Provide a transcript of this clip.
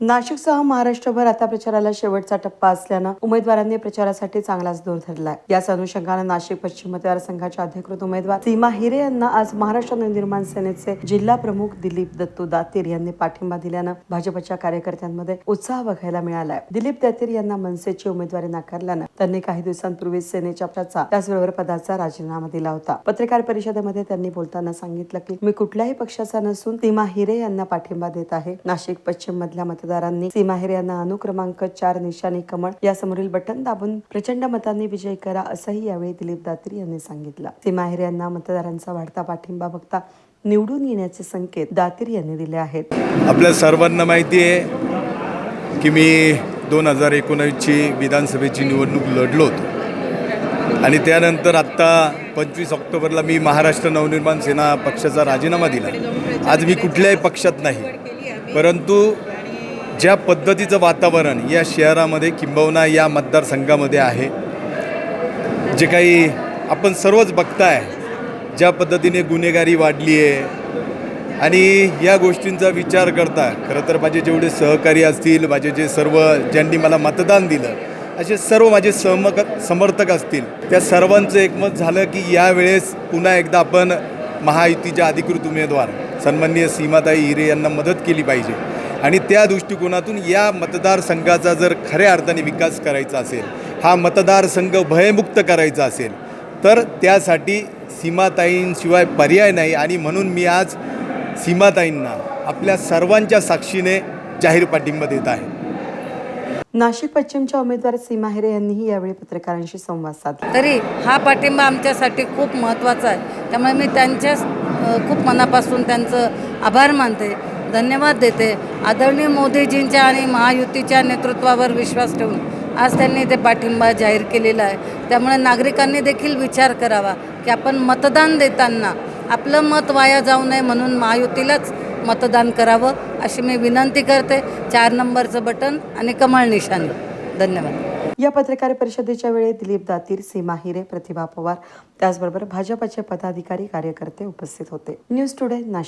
नाशिकसह महाराष्ट्रभर आता प्रचाराला शेवटचा टप्पा असल्यानं उमेदवारांनी प्रचारासाठी चांगलाच जोर धरलाय. याच अनुषंगानं नाशिक पश्चिम मतदारसंघाच्या अधिकृत उमेदवार सीमा हिरे यांना आज महाराष्ट्र नवनिर्माण सेनेचे जिल्हा प्रमुख दिलीप दत्तू दातीर यांनी पाठिंबा दिल्यानं भाजपच्या कार्यकर्त्यांमध्ये उत्साह बघायला मिळालाय. दिलीप दातीर यांना मनसेची उमेदवारी नाकारल्यानं त्यांनी काही दिवसांपूर्वी सेनेच्या पक्षाचा त्याचबरोबर पदाचा राजीनामा दिला होता. पत्रकार परिषदेमध्ये त्यांनी बोलताना सांगितलं की मी कुठल्याही पक्षाचा नसून सीमा हिरे यांना पाठिंबा देत आहे. नाशिक पश्चिम मधल्या मतदारांनी सीमाहेर यांना अनुक्रमांक चार निशाणी कमळ या समोरील बटन दाबून प्रचंड मतांनी विजय करा असंही यावेळी दिलीप दात्री यांनी सांगितलं. सीमाहेर यांना मतदारांचा वाढता पाठिंबा बघता निवडून येण्याचे संकेत दातीर यांनी दिले आहेत. आपल्या सर्वांना माहिती आहे की मी दोन हजार एकोणावीसची विधानसभेची निवडणूक लढलो होतो. आणि त्यानंतर आत्ता पंचवीस ऑक्टोबरला मी महाराष्ट्र नवनिर्माण सेना पक्षाचा राजीनामा दिला. आज मी कुठल्याही पक्षात नाही. परंतु ज्या पद्धतीचं वातावरण या शहरामध्ये किंबहुना या मतदारसंघामध्ये आहे जे काही आपण सर्वच बघताय ज्या पद्धतीने गुन्हेगारी वाढली आहे आणि या गोष्टींचा विचार करता खरं तर माझे जेवढे सहकारी असतील माझे जे सर्व ज्यांनी मला मतदान दिलं असे सर्व माझे सहमक समर्थक असतील त्या सर्वांचं एकमत झालं की यावेळेस पुन्हा एकदा आपण महायुतीच्या अधिकृत उमेदवार सन्माननीय सीमाताई हिरे यांना मदत केली पाहिजे. आणि त्या दृष्टिकोनातून या मतदारसंघाचा जर खऱ्या अर्थाने विकास करायचा असेल हा मतदारसंघ भयमुक्त करायचा असेल तर त्यासाठी सीमाताईंशिवाय पर्याय नाही आणि म्हणून मी आज सीमाताईंना आपल्या सर्वांच्या साक्षीने जाहीर पाठिंबा देत आहे. नाशिक पश्चिमच्या उमेदवार सीमा हिरे यांनीही यावेळी पत्रकारांशी संवाद साधला. तरी हा पाठिंबा आमच्यासाठी खूप महत्त्वाचा आहे. त्यामुळे मी त्यांच्या अ, खूप मनापासून त्यांचं आभार मानते. धन्यवाद देते. आदरणीय मोदीजींच्या आणि महायुतीच्या नेतृत्वावर विश्वास ठेवून आज त्यांनी ते पाठिंबा जाहीर केलेला आहे. त्यामुळे नागरिकांनी देखील विचार करावा की आपण मतदान देताना आपलं मत वाया जाऊ नये म्हणून महायुतीलाच मतदान करावं अशी मी विनंती करते. चार नंबरचं बटन आणि कमळ निशाणी. धन्यवाद. या पत्रकार परिषदेच्या वेळी दिलीप दातीर सीमा हिरे प्रतिभा पवार त्याचबरोबर भाजपचे पदाधिकारी कार्यकर्ते उपस्थित होते. News today Nashik.